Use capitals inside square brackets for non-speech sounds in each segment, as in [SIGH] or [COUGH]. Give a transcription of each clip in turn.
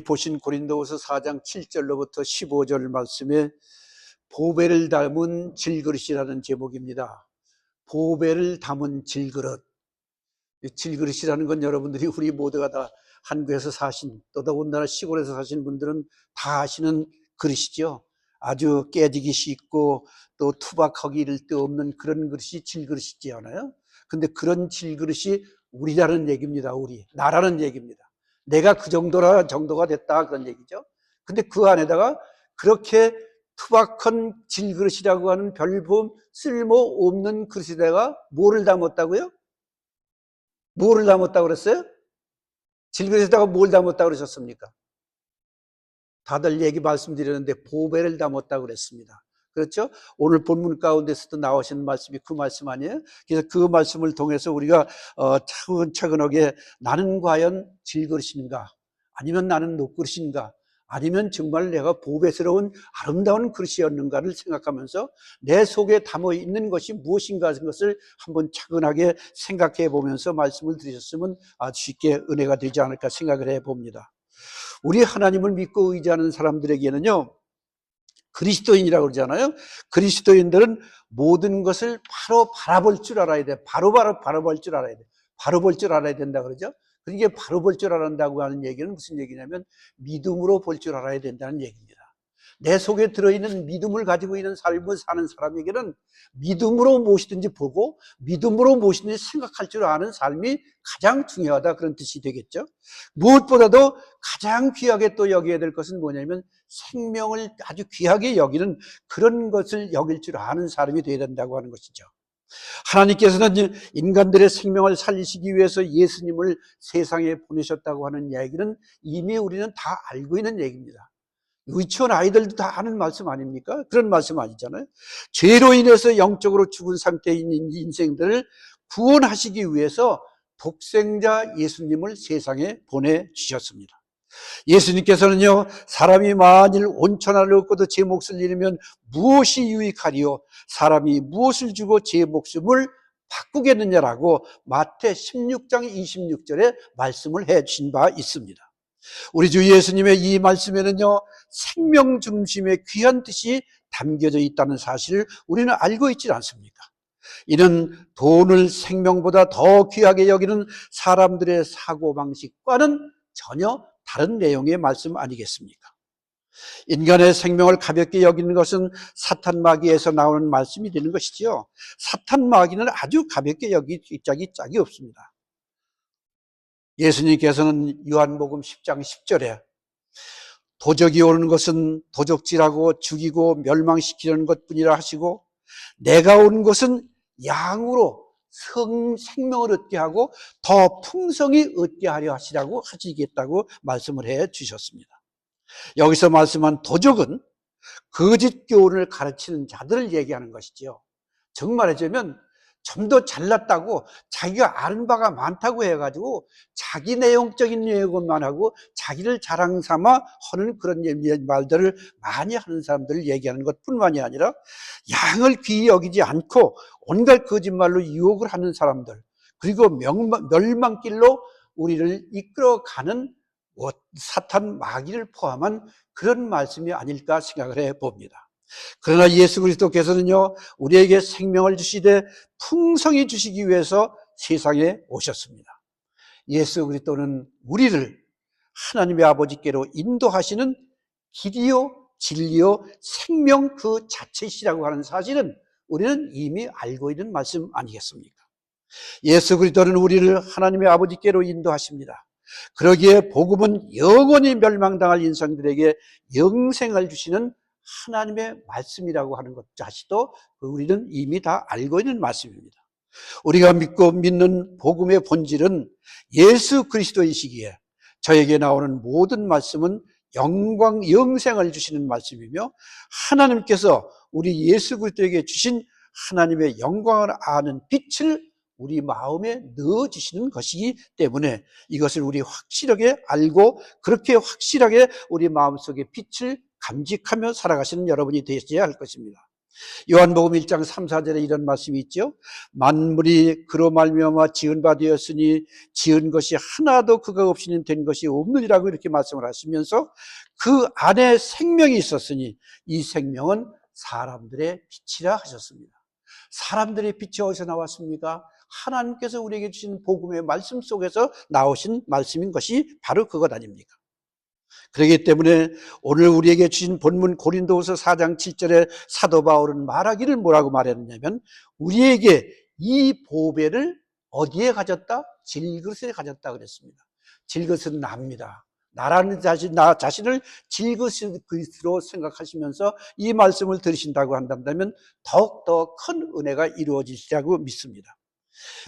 보신 고린도후서 4장 7절로부터 15절 말씀에 보배를 담은 질그릇이라는 제목입니다. 보배를 담은 질그릇. 이 질그릇이라는 건 여러분들이 우리 모두가 다 한국에서 사신 더더군다나 시골에서 사신 분들은 다 아시는 그릇이죠. 아주 깨지기 쉽고 또 투박하기 이를 데 없는 그런 그릇이 질그릇이지 않아요? 근데 그런 질그릇이 우리라는 얘기입니다. 우리 나라는 얘기입니다. 내가 그 정도라 정도가 됐다 그런 얘기죠. 근데 그 안에다가 그렇게 투박한 질그릇이라고 하는 별품 쓸모 없는 그릇에다가 뭐를 담았다고요? 뭐를 담았다고 그랬어요? 질그릇에다가 뭘 담았다고 그러셨습니까? 다들 얘기 말씀드렸는데 보배를 담았다고 그랬습니다. 그렇죠? 오늘 본문 가운데서도 나오시는 말씀이 그 말씀 아니에요? 그래서 그 말씀을 통해서 우리가 어, 차근차근하게 나는 과연 질그릇인가? 아니면 나는 녹그릇인가? 아니면 정말 내가 보배스러운 아름다운 그릇이었는가를 생각하면서 내 속에 담아 있는 것이 무엇인가 하는 것을 한번 차근하게 생각해 보면서 말씀을 드리셨으면 아주 쉽게 은혜가 되지 않을까 생각을 해 봅니다. 우리 하나님을 믿고 의지하는 사람들에게는요, 그리스도인이라고 그러잖아요. 그리스도인들은 모든 것을 바로 바라볼 줄 알아야 돼. 바로 바로 바라볼 줄 알아야 돼. 바로 볼 줄 알아야 된다 그러죠. 그게 바로 볼 줄 알았다고 하는 얘기는 무슨 얘기냐면 믿음으로 볼 줄 알아야 된다는 얘기입니다. 내 속에 들어있는 믿음을 가지고 있는 삶을 사는 사람에게는 믿음으로 무엇이든지 보고 믿음으로 무엇이든지 생각할 줄 아는 삶이 가장 중요하다 그런 뜻이 되겠죠. 무엇보다도 가장 귀하게 또 여겨야 될 것은 뭐냐면 생명을 아주 귀하게 여기는 그런 것을 여길 줄 아는 사람이 되어야 된다고 하는 것이죠. 하나님께서는 인간들의 생명을 살리시기 위해서 예수님을 세상에 보내셨다고 하는 얘기는 이미 우리는 다 알고 있는 얘기입니다. 유치원 아이들도 다 하는 말씀 아닙니까? 그런 말씀 아니잖아요. 죄로 인해서 영적으로 죽은 있는 인생들을 구원하시기 위해서 독생자 예수님을 세상에 보내주셨습니다. 예수님께서는요, 사람이 만일 온천하를 얻고도 제 몫을 잃으면 무엇이 유익하리요? 사람이 무엇을 주고 제 목숨을 바꾸겠느냐라고 마태 16장 26절에 말씀을 해 주신 바 있습니다. 우리 주 예수님의 이 말씀에는요, 생명 중심의 귀한 뜻이 담겨져 있다는 사실을 우리는 알고 있지 않습니까? 이는 돈을 생명보다 더 귀하게 여기는 사람들의 사고방식과는 전혀 다른 내용의 말씀 아니겠습니까? 인간의 생명을 가볍게 여기는 것은 사탄 마귀에서 나오는 말씀이 되는 것이지요. 사탄 마귀는 아주 가볍게 여기 짝이 짝이 없습니다. 예수님께서는 요한복음 10장 10절에 도적이 오는 것은 도적질하고 죽이고 멸망시키려는 것뿐이라 하시고 내가 온 것은 양으로 성, 생명을 얻게 하고 더 풍성히 얻게 하려 하시라고 하시겠다고 말씀을 해 주셨습니다. 여기서 말씀한 도적은 거짓 교훈을 가르치는 자들을 얘기하는 것이지요. 정말하자면 좀 더 잘났다고 자기가 아는 바가 많다고 해가지고 자기 내용적인 얘기만 하고 자기를 자랑 삼아 하는 그런 말들을 많이 하는 사람들을 얘기하는 것 뿐만이 아니라 양을 귀히 여기지 않고 온갖 거짓말로 유혹을 하는 사람들 그리고 멸망, 멸망길로 우리를 이끌어가는 뭐 사탄 마귀를 포함한 그런 말씀이 아닐까 생각을 해 봅니다. 그러나 예수 그리스도께서는요, 우리에게 생명을 주시되 풍성히 주시기 위해서 세상에 오셨습니다. 예수 그리스도는 우리를 하나님의 아버지께로 인도하시는 길이요, 진리요, 생명 그 자체시라고 하는 사실은 우리는 이미 알고 있는 말씀 아니겠습니까? 예수 그리스도는 우리를 하나님의 아버지께로 인도하십니다. 그러기에 복음은 영원히 멸망당할 인생들에게 영생을 주시는 하나님의 말씀이라고 하는 것 자체도 우리는 이미 다 알고 있는 말씀입니다. 우리가 믿고 믿는 복음의 본질은 예수 그리스도이시기에 저에게 나오는 모든 말씀은 영광, 영생을 주시는 말씀이며 하나님께서 우리 예수 그리스도에게 주신 하나님의 영광을 아는 빛을 우리 마음에 넣어주시는 것이기 때문에 이것을 우리 확실하게 알고 그렇게 확실하게 우리 마음속에 빛을 감직하며 살아가시는 여러분이 되셔야 할 것입니다. 요한복음 1장 3, 4절에 이런 말씀이 있죠. 만물이 그로 말미암아 지은 바 되었으니 지은 것이 하나도 그가 없이는 된 것이 없느니라고 이렇게 말씀을 하시면서 그 안에 생명이 있었으니 이 생명은 사람들의 빛이라 하셨습니다. 사람들의 빛이 어디서 나왔습니까? 하나님께서 우리에게 주신 복음의 말씀 속에서 나오신 말씀인 것이 바로 그것 아닙니까? 그렇기 때문에 오늘 우리에게 주신 본문 고린도후서 4장 7절에 사도 바울은 말하기를 뭐라고 말했느냐면 우리에게 이 보배를 어디에 가졌다? 질그릇에 가졌다 그랬습니다. 질그릇은 납니다. 나라는 자신, 나 자신을 질그릇으로 생각하시면서 이 말씀을 들으신다고 한다면 더욱더 큰 은혜가 이루어지시라고 믿습니다.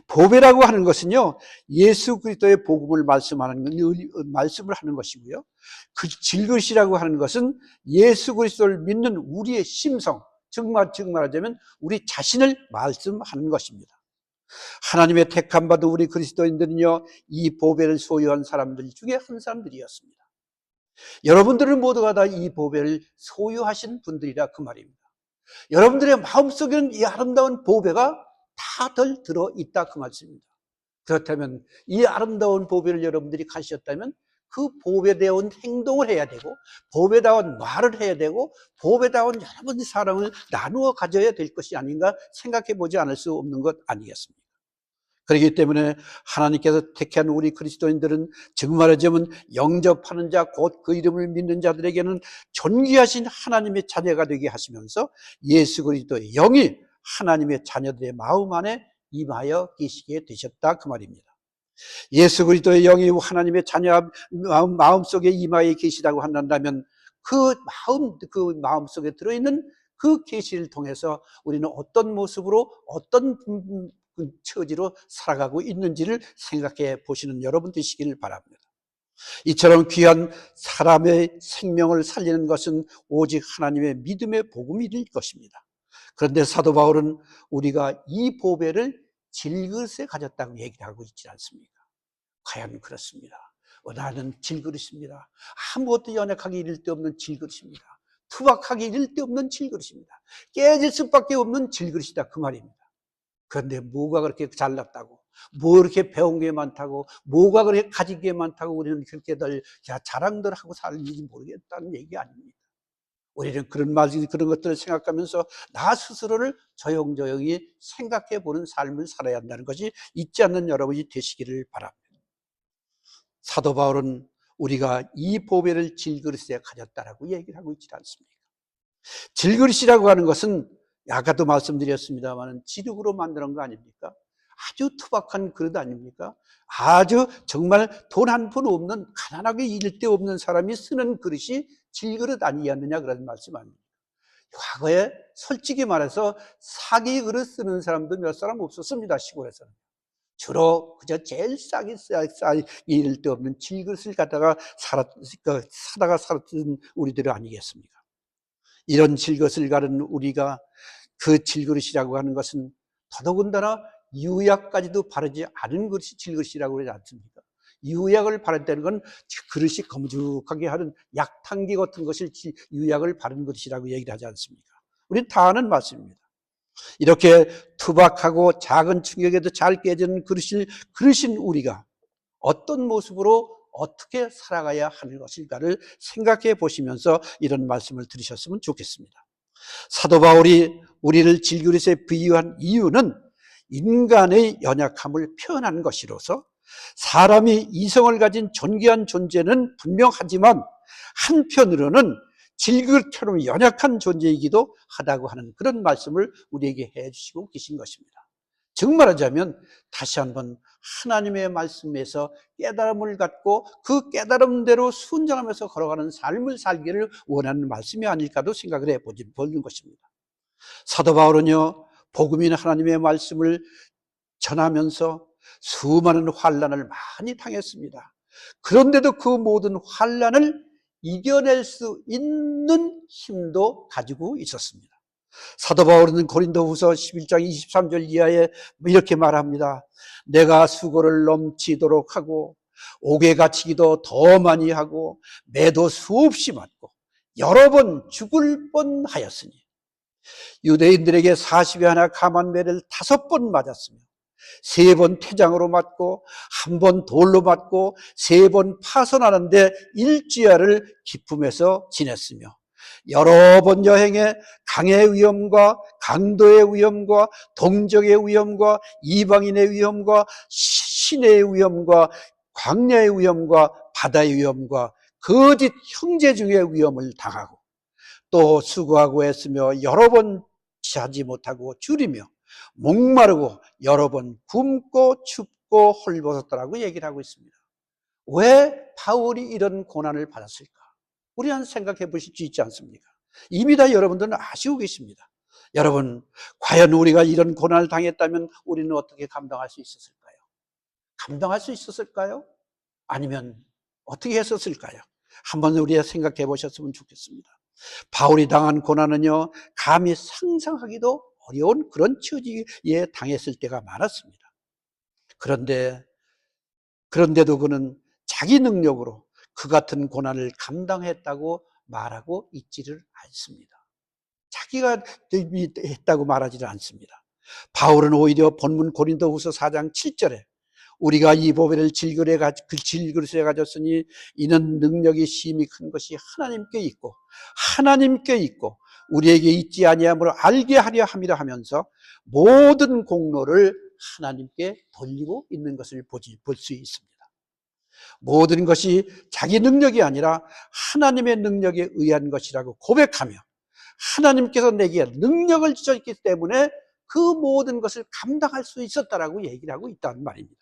보배라고 하는 것은요, 예수 그리스도의 복음을 말씀하는, 말씀을 하는 것이고요. 그 질것이라고 하는 것은 예수 그리스도를 믿는 우리의 심성, 정말, 정말 하자면 우리 자신을 말씀하는 것입니다. 하나님의 택함 받은 우리 그리스도인들은요, 이 보배를 소유한 사람들 중에 한 사람들이었습니다. 여러분들은 모두가 다 이 보배를 소유하신 분들이라 그 말입니다. 여러분들의 마음속에는 이 아름다운 보배가 다들 들어 있다 그 말씀입니다. 그렇다면 이 아름다운 보배를 여러분들이 가셨다면 그 보배다운 행동을 해야 되고 보배다운 말을 해야 되고 보배다운 여러분의 사랑을 나누어 가져야 될 것이 아닌가 생각해 보지 않을 수 없는 것 아니겠습니까? 그렇기 때문에 하나님께서 택한 우리 그리스도인들은 정말 하자면 영접하는 자, 곧 그 이름을 믿는 자들에게는 존귀하신 하나님의 자녀가 되게 하시면서 예수 그리스도의 영이 하나님의 자녀들의 마음 안에 임하여 계시게 되셨다 그 말입니다. 예수 그리스도의 영이 하나님의 자녀 마음, 속에 임하여 계시다고 한다면 그 마음 그 마음 속에 들어 있는 그 계시를 통해서 우리는 어떤 모습으로 어떤 그 처지로 살아가고 있는지를 생각해 보시는 여러분 되시길 바랍니다. 이처럼 귀한 사람의 생명을 살리는 것은 오직 하나님의 믿음의 복음일 것입니다. 그런데 사도 바울은 우리가 이 보배를 질그릇에 가졌다고 얘기를 하고 있지 않습니까? 과연 그렇습니다. 어, 나는 질그릇입니다. 아무것도 연약하게 이를 데 없는 질그릇입니다. 투박하게 이를 데 없는 질그릇입니다. 깨질 수밖에 없는 질그릇이다. 그 말입니다. 그런데 뭐가 그렇게 잘났다고, 뭐 그렇게 배운 게 많다고, 뭐가 그렇게 가진 게 많다고 우리는 그렇게들 자랑들 하고 살는지 모르겠다는 얘기 아닙니다. 우리는 그런 말, 그런 것들을 생각하면서 나 스스로를 조용조용히 생각해 보는 삶을 살아야 한다는 것이 잊지 않는 여러분이 되시기를 바랍니다. 사도 바울은 우리가 이 보배를 질그릇에 가졌다라고 얘기를 하고 있지 않습니까? 질그릇이라고 하는 것은 아까도 말씀드렸습니다만 지흙으로 만드는 거 아닙니까? 아주 투박한 그릇 아닙니까? 아주 정말 돈 한 푼 없는 가난하게 데 없는 사람이 쓰는 그릇이 질그릇 아니었느냐 그런 말씀 아닙니까? 과거에 솔직히 말해서 사기 그릇 쓰는 사람도 몇 사람 없었습니다 시골에서는 주로 그저 제일 싸게 싸게 데 없는 질그릇을 갖다가 살았, 그 사다가 살았던 우리들 아니겠습니까? 이런 질그릇을 가른 우리가 그 질그릇이라고 하는 것은 더더군다나 유약까지도 바르지 않은 것이 질그릇이라고 그러지 않습니까? 유약을 바른다는 건 그릇이 검죽하게 하는 약탕기 같은 것을 유약을 바른 것이라고 얘기를 하지 않습니까? 우리는 다 아는 말씀입니다. 이렇게 투박하고 작은 충격에도 잘 깨지는 그릇을 그릇인 우리가 어떤 모습으로 어떻게 살아가야 하는 것일까를 생각해 보시면서 이런 말씀을 들으셨으면 좋겠습니다. 사도 바울이 우리를 질그릇에 비유한 이유는 인간의 연약함을 표현한 것이로서 사람이 이성을 가진 존귀한 존재는 분명하지만 한편으로는 질그릇처럼 연약한 존재이기도 하다고 하는 그런 말씀을 우리에게 해주시고 계신 것입니다. 정말 하자면 다시 한번 하나님의 말씀에서 깨달음을 갖고 그 깨달음대로 순정하면서 걸어가는 삶을 살기를 원하는 말씀이 아닐까도 생각을 해보는 것입니다. 사도 바울은요, 복음인 하나님의 말씀을 전하면서 수많은 환란을 많이 당했습니다. 그런데도 그 모든 환란을 이겨낼 수 있는 힘도 가지고 있었습니다. 사도 바울은 고린도후서 11장 23절 이하에 이렇게 말합니다. 내가 수고를 넘치도록 하고 옥에 갇히기도 더 많이 하고 매도 수없이 맞고 여러 번 죽을 뻔하였으니 유대인들에게 40여 하나 감한 매를 다섯 번 맞았으며 세번 퇴장으로 맞고 한 번 돌로 맞고 세 번 파손하는데 일주야를 기품에서 지냈으며 여러 번 여행에 강의 위험과 강도의 위험과 동족의 위험과 이방인의 위험과 신의 위험과 광야의 위험과 바다의 위험과 거짓 형제 중의 위험을 당하고 또 수고하고 했으며 여러 번 자지 못하고 줄이며 목마르고 여러 번 굶고 춥고 헐벗었다라고 얘기를 하고 있습니다. 왜 바울이 이런 고난을 받았을까? 우리는 생각해 보실 수 있지 않습니까? 이미 다 여러분들은 아시고 계십니다. 여러분, 과연 우리가 이런 고난을 당했다면 우리는 어떻게 감당할 수 있었을까요? 감당할 수 있었을까요? 아니면 어떻게 했었을까요? 한번 우리가 생각해 보셨으면 좋겠습니다. 바울이 당한 고난은요, 감히 상상하기도 어려운 그런 처지에 당했을 때가 많았습니다. 그런데, 그런데도 그는 자기 능력으로 그 같은 고난을 감당했다고 말하고 있지를 않습니다. 자기가 했다고 말하지를 않습니다. 바울은 오히려 본문 고린도후서 4장 7절에 우리가 이 보배를 질그릇에 그 질그릇에 가졌으니 이는 능력이 심히 큰 것이 하나님께 있고 하나님께 있고 우리에게 있지 아니함으로 알게 하려 함이라 하면서 모든 공로를 하나님께 돌리고 있는 것을 볼수 있습니다. 모든 것이 자기 능력이 아니라 하나님의 능력에 의한 것이라고 고백하며 하나님께서 내게 능력을 주셨기 때문에 그 모든 것을 감당할 수 있었다라고 얘기를 하고 있다는 말입니다.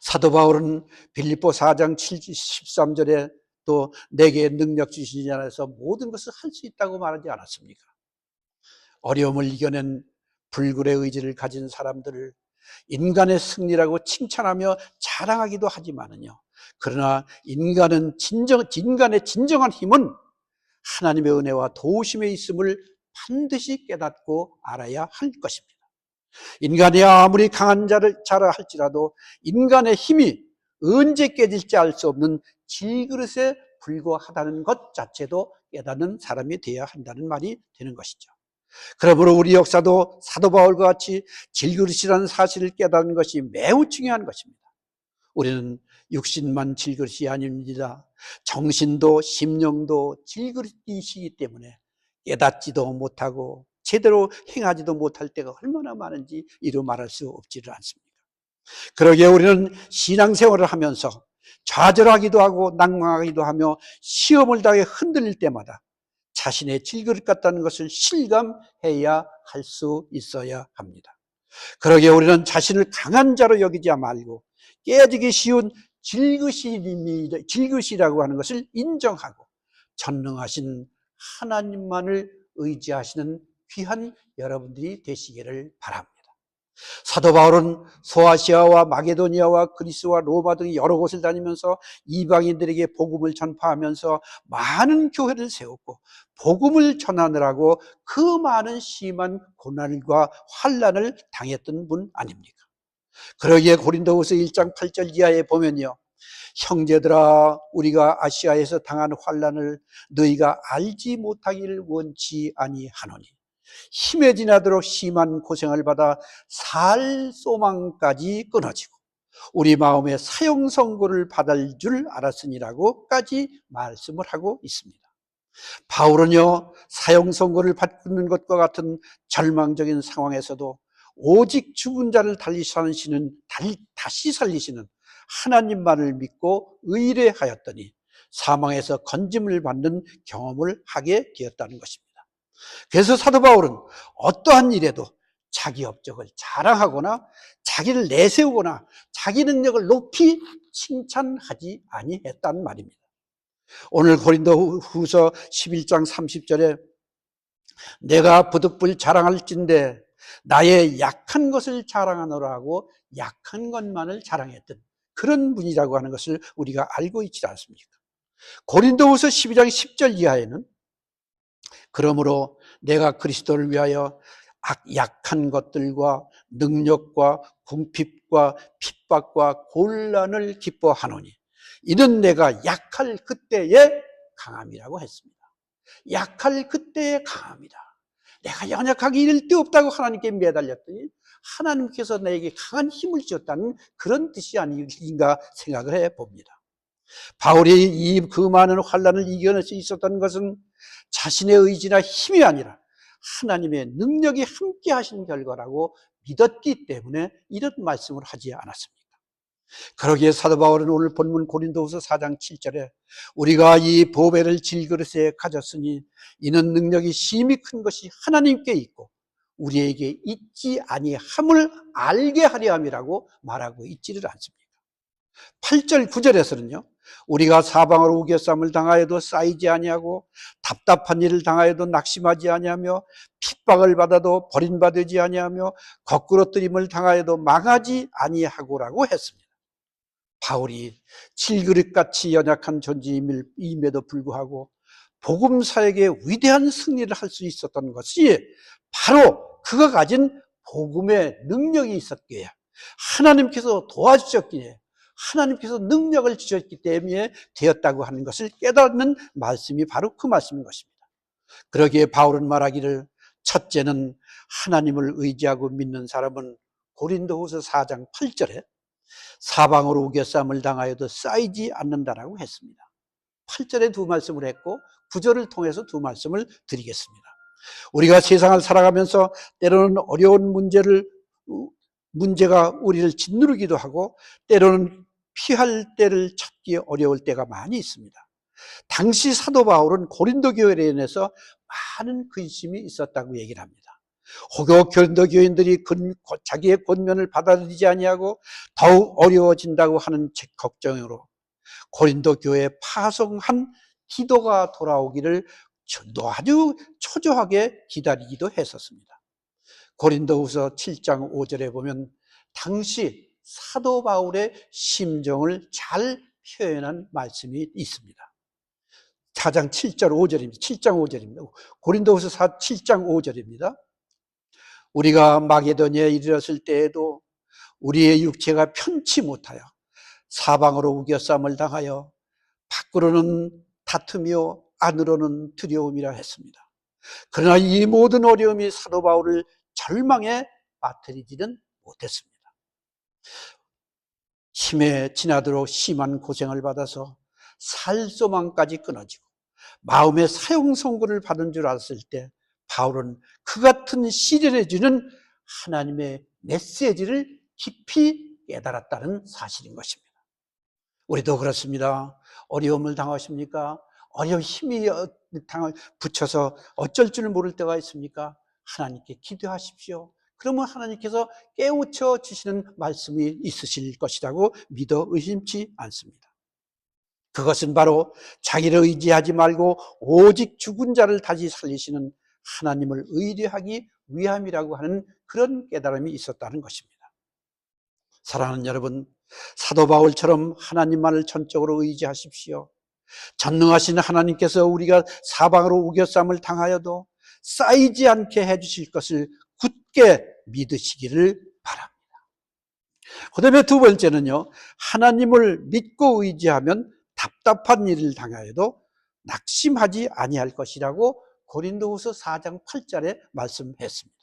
사도 바울은 빌립보 4장 13절에 또 내게 능력 주시지 않아서 모든 것을 할 수 있다고 말하지 않았습니까? 어려움을 이겨낸 불굴의 의지를 가진 사람들을 인간의 승리라고 칭찬하며 자랑하기도 하지만은요. 그러나 인간은 진정, 인간의 진정한 힘은 하나님의 은혜와 도우심에 있음을 반드시 깨닫고 알아야 할 것입니다. 인간이 아무리 강한 자를 자라 할지라도 인간의 힘이 언제 깨질지 알 수 없는 질그릇에 불과하다는 것 자체도 깨닫는 사람이 되어야 한다는 말이 되는 것이죠. 그러므로 우리 역사도 사도 바울과 같이 질그릇이라는 사실을 깨닫는 것이 매우 중요한 것입니다. 우리는 육신만 질그릇이 아닙니다. 정신도 심령도 질그릇이시기 때문에 깨닫지도 못하고 제대로 행하지도 못할 때가 얼마나 많은지 이루 말할 수 없지를 않습니까? 그러기에 우리는 신앙생활을 하면서 좌절하기도 하고 낭망하기도 하며 시험을 당해 흔들릴 때마다 자신의 질그릇 같다는 것을 실감해야 할 수 있어야 합니다. 그러기에 우리는 자신을 강한 자로 여기지 말고 깨지기 쉬운 질그릇이라고 하는 것을 인정하고 전능하신 하나님만을 의지하시는 귀한 여러분들이 되시기를 바랍니다. 사도 바울은 소아시아와 마게도니아와 그리스와 로마 등 여러 곳을 다니면서 이방인들에게 복음을 전파하면서 많은 교회를 세웠고 복음을 전하느라고 그 많은 심한 고난과 환란을 당했던 분 아닙니까? 그러기에 고린도후서 1장 8절 이하에 보면요. 형제들아 우리가 아시아에서 당한 환란을 너희가 알지 못하기를 원치 아니하노니 힘에 지나도록 심한 고생을 받아 살 소망까지 끊어지고 우리 마음에 사형 선고를 받을 줄 알았으니라고까지 말씀을 하고 있습니다. 바울은요 사형 선고를 받는 것과 같은 절망적인 상황에서도 오직 죽은 자를 달리 살리시는 다시 살리시는 하나님만을 믿고 의뢰하였더니 사망에서 건짐을 받는 경험을 하게 되었다는 것입니다. 그래서 사도 바울은 어떠한 일에도 자기 업적을 자랑하거나 자기를 내세우거나 자기 능력을 높이 칭찬하지 아니했단 말입니다. 오늘 고린도 후서 11장 30절에 내가 부득불 자랑할진데 나의 약한 것을 자랑하노라 하고 약한 것만을 자랑했던 그런 분이라고 하는 것을 우리가 알고 있지 않습니까? 고린도후서 12장 10절 이하에는 그러므로 내가 그리스도를 위하여 약한 것들과 능력과 궁핍과 핍박과 곤란을 기뻐하노니 이는 내가 약할 그때의 강함이라고 했습니다. 약할 그때의 강함이다. 내가 연약하게 이를 데 없다고 하나님께 매달렸더니 하나님께서 나에게 강한 힘을 주었다는 그런 뜻이 아닌가 생각을 해 봅니다. 바울이 이 그 많은 환란을 이겨낼 수 있었던 것은 자신의 의지나 힘이 아니라 하나님의 능력이 함께 하신 결과라고 믿었기 때문에 이런 말씀을 하지 않았습니다. 그러기에 사도 바울은 오늘 본문 고린도후서 4장 7절에 우리가 이 보배를 질그릇에 가졌으니 이는 능력이 심히 큰 것이 하나님께 있고 우리에게 있지 아니함을 알게 하려 함이라고 말하고 있지를 않습니다. 8절 9절에서는요. 우리가 사방으로 우겨쌈을 당하여도 쌓이지 아니하고 답답한 일을 당하여도 낙심하지 아니하며 핍박을 받아도 버림받지 아니하며 거꾸로 뜨림을 당하여도 망하지 아니하고라고 했습니다. 바울이 칠그릇같이 연약한 존재임에도 불구하고 복음사에게 위대한 승리를 할 수 있었던 것이 바로 그가 가진 복음의 능력이 있었기에 하나님께서 도와주셨기에 하나님께서 능력을 주셨기 때문에 되었다고 하는 것을 깨닫는 말씀이 바로 그 말씀인 것입니다. 그러기에 바울은 말하기를 첫째는 하나님을 의지하고 믿는 사람은 고린도후서 4장 8절에 사방으로 우겨쌈을 당하여도 쌓이지 않는다라고 했습니다. 8절에 두 말씀을 했고 9절을 통해서 두 말씀을 드리겠습니다. 우리가 세상을 살아가면서 때로는 어려운 문제를 문제가 우리를 짓누르기도 하고 때로는 피할 때를 찾기 어려울 때가 많이 있습니다. 당시 사도 바울은 고린도 교회에 인해서 많은 근심이 있었다고 얘기를 합니다. 혹여 고린도 교인들이 자기의 권면을 받아들이지 아니하고 더욱 어려워진다고 하는 걱정으로 고린도 교회에 파송한 기도가 돌아오기를 아주 초조하게 기다리기도 했었습니다. 고린도후서 7장 5절에 보면 당시 사도 바울의 심정을 잘 표현한 말씀이 있습니다. 4장 7절 5절입니다. 7장 5절입니다. 고린도후서 7장 5절입니다. 우리가 마게도니아에 이르렀을 때에도 우리의 육체가 편치 못하여 사방으로 우겨쌈을 당하여 밖으로는 다투며 안으로는 두려움이라 했습니다. 그러나 이 모든 어려움이 사도 바울을 절망에 빠뜨리지는 못했습니다. 힘에 지나도록 심한 고생을 받아서 살 소망까지 끊어지고 마음의 사형 선고를 받은 줄 알았을 때 바울은 그 같은 시련해 주는 하나님의 메시지를 깊이 깨달았다는 사실인 것입니다. 우리도 그렇습니다. 어려움을 당하십니까? 어려운 힘이 어, 당을 붙여서 어쩔 줄 모를 때가 있습니까? 하나님께 기도하십시오. 그러면 하나님께서 깨우쳐 주시는 말씀이 있으실 것이라고 믿어 의심치 않습니다. 그것은 바로 자기를 의지하지 말고 오직 죽은 자를 다시 살리시는 하나님을 의뢰하기 위함이라고 하는 그런 깨달음이 있었다는 것입니다. 사랑하는 여러분, 사도 바울처럼 하나님만을 전적으로 의지하십시오. 전능하신 하나님께서 우리가 사방으로 우겨쌈을 당하여도 쌓이지 않게 해주실 것을 굳게 믿으시기를 바랍니다. 그 다음에 두 번째는요, 하나님을 믿고 의지하면 답답한 일을 당하여도 낙심하지 아니할 것이라고 고린도후서 4장 8절에 말씀했습니다.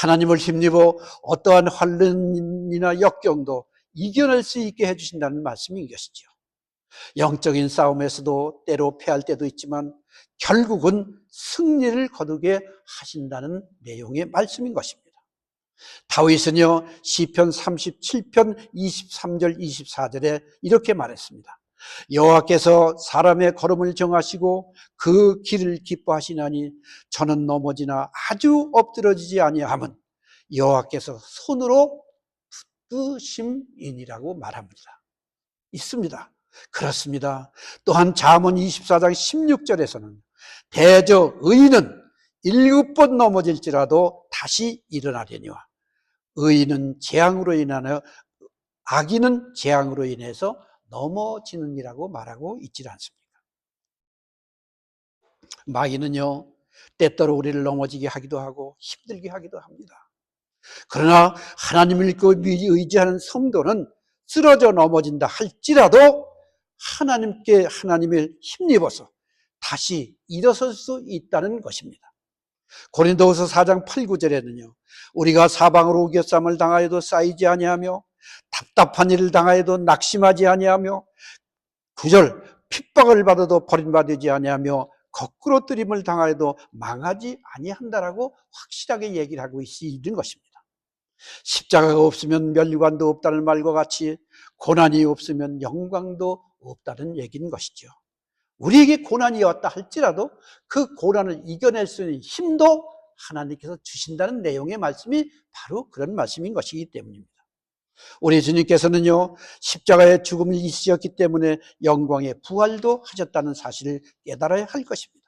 하나님을 힘입어 어떠한 환란이나 역경도 이겨낼 수 있게 해주신다는 말씀인 것이죠. 영적인 싸움에서도 때로 패할 때도 있지만 결국은 승리를 거두게 하신다는 내용의 말씀인 것입니다. 다윗은요 시편 37편 23절 24절에 이렇게 말했습니다. 여호와께서 사람의 걸음을 정하시고 그 길을 기뻐하시나니 저는 넘어지나 아주 엎드러지지 아니함은 여호와께서 손으로 붙드심이니라고 말합니다. 있습니다. 그렇습니다. 또한 잠언 24장 16절에서는 대저 의인은 일곱 번 넘어질지라도 다시 일어나려니와 의인은 재앙으로 인하여 악인은 재앙으로 인해서 넘어지는이라고 말하고 있지 않습니까? 마귀는요, 때때로 우리를 넘어지게 하기도 하고 힘들게 하기도 합니다. 그러나 하나님을 믿고 의지하는 성도는 쓰러져 넘어진다 할지라도 하나님께 하나님을 힘입어서 다시 일어설 수 있다는 것입니다. 고린도후서 4장 8, 9절에는요. 우리가 사방으로 우겨쌈을 당하여도 쌓이지 아니하며 답답한 일을 당하여도 낙심하지 아니하며 구절 핍박을 받아도 버림받지 아니하며 거꾸로 뜨림을 당하여도 망하지 아니한다라고 확실하게 얘기를 하고 있는 것입니다. 십자가가 없으면 멸류관도 없다는 말과 같이 고난이 없으면 영광도 없다는 얘기인 것이죠. 우리에게 고난이 왔다 할지라도 그 고난을 이겨낼 수 있는 힘도 하나님께서 주신다는 내용의 말씀이 바로 그런 말씀인 것이기 때문입니다. 우리 주님께서는요, 십자가의 죽음을 이으셨기 때문에 영광의 부활도 하셨다는 사실을 깨달아야 할 것입니다.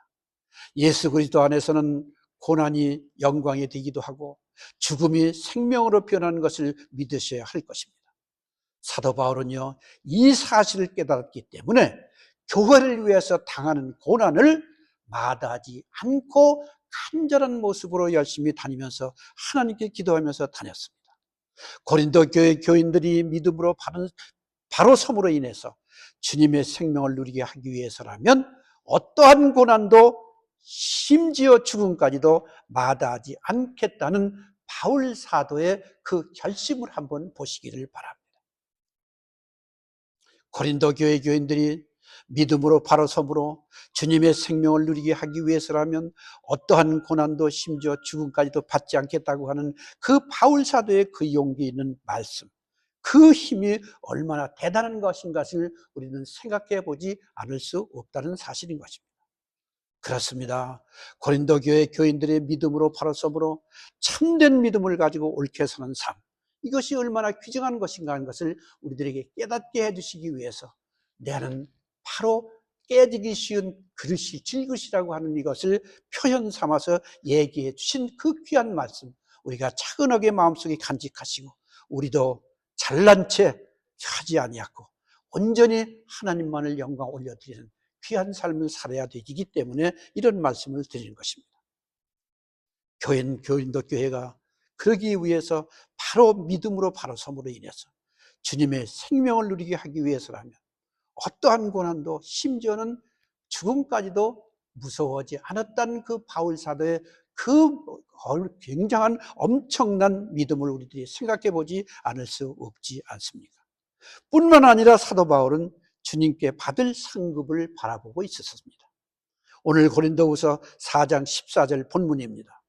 예수 그리스도 안에서는 고난이 영광이 되기도 하고 죽음이 생명으로 변하는 것을 믿으셔야 할 것입니다. 사도 바울은요, 이 사실을 깨달았기 때문에 교회를 위해서 당하는 고난을 마다하지 않고 간절한 모습으로 열심히 다니면서 하나님께 기도하면서 다녔습니다. 고린도 교회 교인들이 믿음으로 바로, 바로 섬으로 인해서 주님의 생명을 누리게 하기 위해서라면 어떠한 고난도 심지어 죽음까지도 마다하지 않겠다는 바울 사도의 그 결심을 한번 보시기를 바랍니다. 고린도 교회 교인들이 믿음으로 바로 섬으로 주님의 생명을 누리게 하기 위해서라면 어떠한 고난도 심지어 죽음까지도 받지 않겠다고 하는 그 바울 사도의 그 용기 있는 말씀, 그 힘이 얼마나 대단한 것인 것을 우리는 생각해 보지 않을 수 없다는 사실인 것입니다. 그렇습니다. 고린도 교회 교인들의 믿음으로 바로 섬으로 참된 믿음을 가지고 옳게 사는 삶. 이것이 얼마나 귀중한 것인가 하는 것을 우리들에게 깨닫게 해주시기 위해서 내는 바로 깨지기 쉬운 그릇이 질그릇이라고 하는 이것을 표현 삼아서 얘기해 주신 그 귀한 말씀 우리가 차근하게 마음속에 간직하시고 우리도 잘난 채 하지 아니하고 온전히 하나님만을 영광 올려드리는 귀한 삶을 살아야 되기 때문에 이런 말씀을 드리는 것입니다. 교인, 교인도 교회가 그러기 위해서 바로 믿음으로 바로 섬으로 인해서 주님의 생명을 누리게 하기 위해서라면 어떠한 고난도 심지어는 죽음까지도 무서워하지 않았다는 그 바울 사도의 그 굉장한 엄청난 믿음을 우리들이 생각해 보지 않을 수 없지 않습니까? 뿐만 아니라 사도 바울은 주님께 받을 상급을 바라보고 있었습니다. 오늘 고린도후서 4장 14절 본문입니다.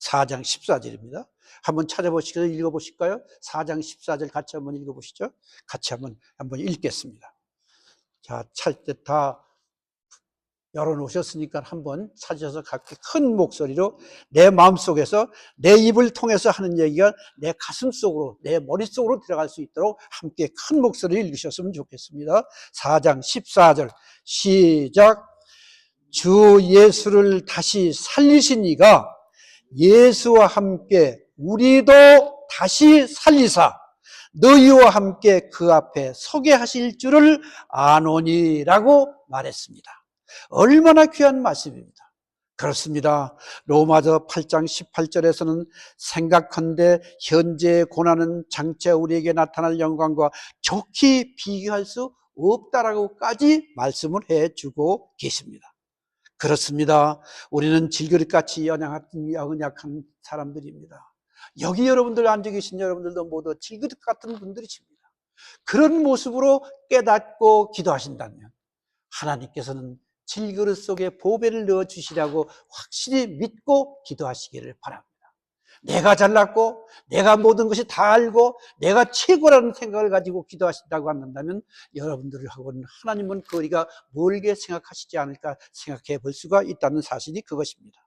4장 14절입니다. 한번 찾아보시고 읽어보실까요? 4장 14절 같이 한번 읽어보시죠. 같이 한번 한번 읽겠습니다. 자, 찰때 다 열어놓으셨으니까 한번 찾아서 각기 큰 목소리로 내 마음속에서 내 입을 통해서 하는 얘기가 내 가슴 속으로, 내 머릿속으로 들어갈 수 있도록 함께 큰 목소리를 읽으셨으면 좋겠습니다. 4장 14절 시작 주 예수를 다시 살리신 이가 예수와 함께 우리도 다시 살리사 너희와 함께 그 앞에 서게 하실 줄을 아노니라고 말했습니다. 얼마나 귀한 말씀입니다. 그렇습니다. 로마서 8장 18절에서는 생각한데 현재의 고난은 장차 우리에게 나타날 영광과 좋게 비교할 수 없다라고까지 말씀을 해 주고 계십니다. 그렇습니다. 우리는 질그릇같이 연약한 사람들입니다. 여기 여러분들 앉아 계신 여러분들도 모두 질그릇 같은 분들이십니다. 그런 모습으로 깨닫고 기도하신다면 하나님께서는 질그릇 속에 보배를 넣어 주시라고 확실히 믿고 기도하시기를 바랍니다. 내가 잘났고 내가 모든 것이 다 알고 내가 최고라는 생각을 가지고 기도하신다고 한다면 여러분들하고는 하나님은 거리가 멀게 생각하시지 않을까 생각해 볼 수가 있다는 사실이 그것입니다.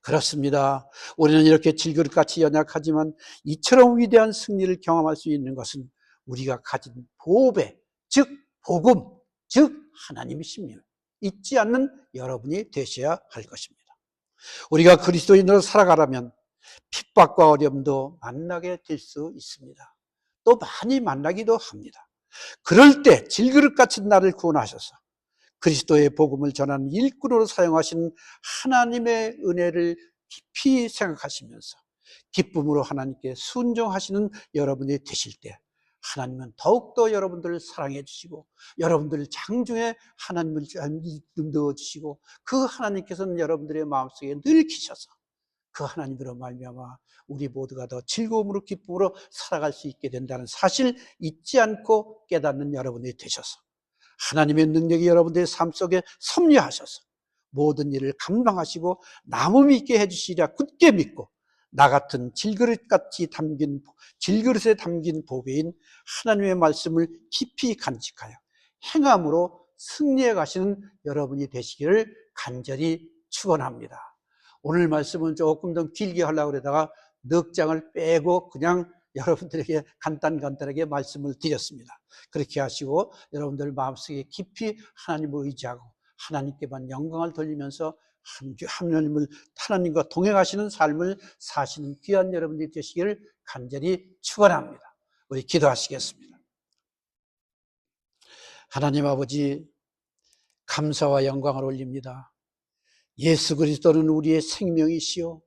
그렇습니다. 우리는 이렇게 질그릇같이 연약하지만 이처럼 위대한 승리를 경험할 수 있는 것은 우리가 가진 보배, 즉 복음, 즉 하나님이십니다. 잊지 않는 여러분이 되셔야 할 것입니다. 우리가 그리스도인으로 살아가려면 핍박과 어려움도 만나게 될 수 있습니다. 또 많이 만나기도 합니다. 그럴 때 질그릇 같은 나를 구원하셔서 그리스도의 복음을 전하는 일꾼으로 사용하신 하나님의 은혜를 깊이 생각하시면서 기쁨으로 하나님께 순종하시는 여러분이 되실 때 하나님은 더욱더 여러분들을 사랑해 주시고 여러분들 장중에 하나님을 믿어 주시고 그 하나님께서는 여러분들의 마음속에 늘 계셔서 그 하나님으로 말미암아 우리 모두가 더 즐거움으로 기쁨으로 살아갈 수 있게 된다는 사실 잊지 않고 깨닫는 여러분이 되셔서 하나님의 능력이 여러분들의 삶 속에 섭리하셔서 모든 일을 감당하시고 나무 있게 해주시리라 굳게 믿고 나 같은 질그릇같이 담긴 질그릇에 담긴 보배인 하나님의 말씀을 깊이 간직하여 행함으로 승리해 가시는 여러분이 되시기를 간절히 축원합니다. 오늘 말씀은 조금 더 길게 하려고 그러다가 넉 장을 빼고 그냥 [LAUGHS] 여러분들에게 간단간단하게 말씀을 드렸습니다. 그렇게 하시고 여러분들 마음속에 깊이 하나님을 의지하고 하나님께만 영광을 돌리면서 하나님을 하나님과 동행하시는 삶을 사시는 귀한 여러분들이 되시기를 간절히 축원합니다. 우리 기도하시겠습니다. 하나님 아버지 감사와 영광을 올립니다. 예수 그리스도는 우리의 생명이시요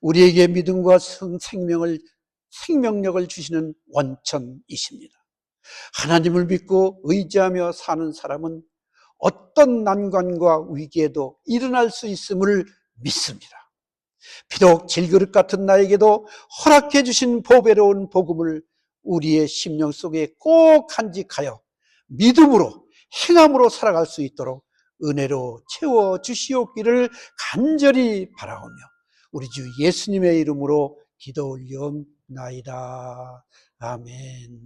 우리에게 믿음과 생명을 생명력을 주시는 원천이십니다. 하나님을 믿고 의지하며 사는 사람은 어떤 난관과 위기에도 일어날 수 있음을 믿습니다. 비록 질그릇 같은 나에게도 허락해 주신 보배로운 복음을 우리의 심령 속에 꼭 간직하여 믿음으로 행함으로 살아갈 수 있도록 은혜로 채워 주시옵기를 간절히 바라오며 우리 주 예수님의 이름으로 기도 올리옵나이다. 아멘.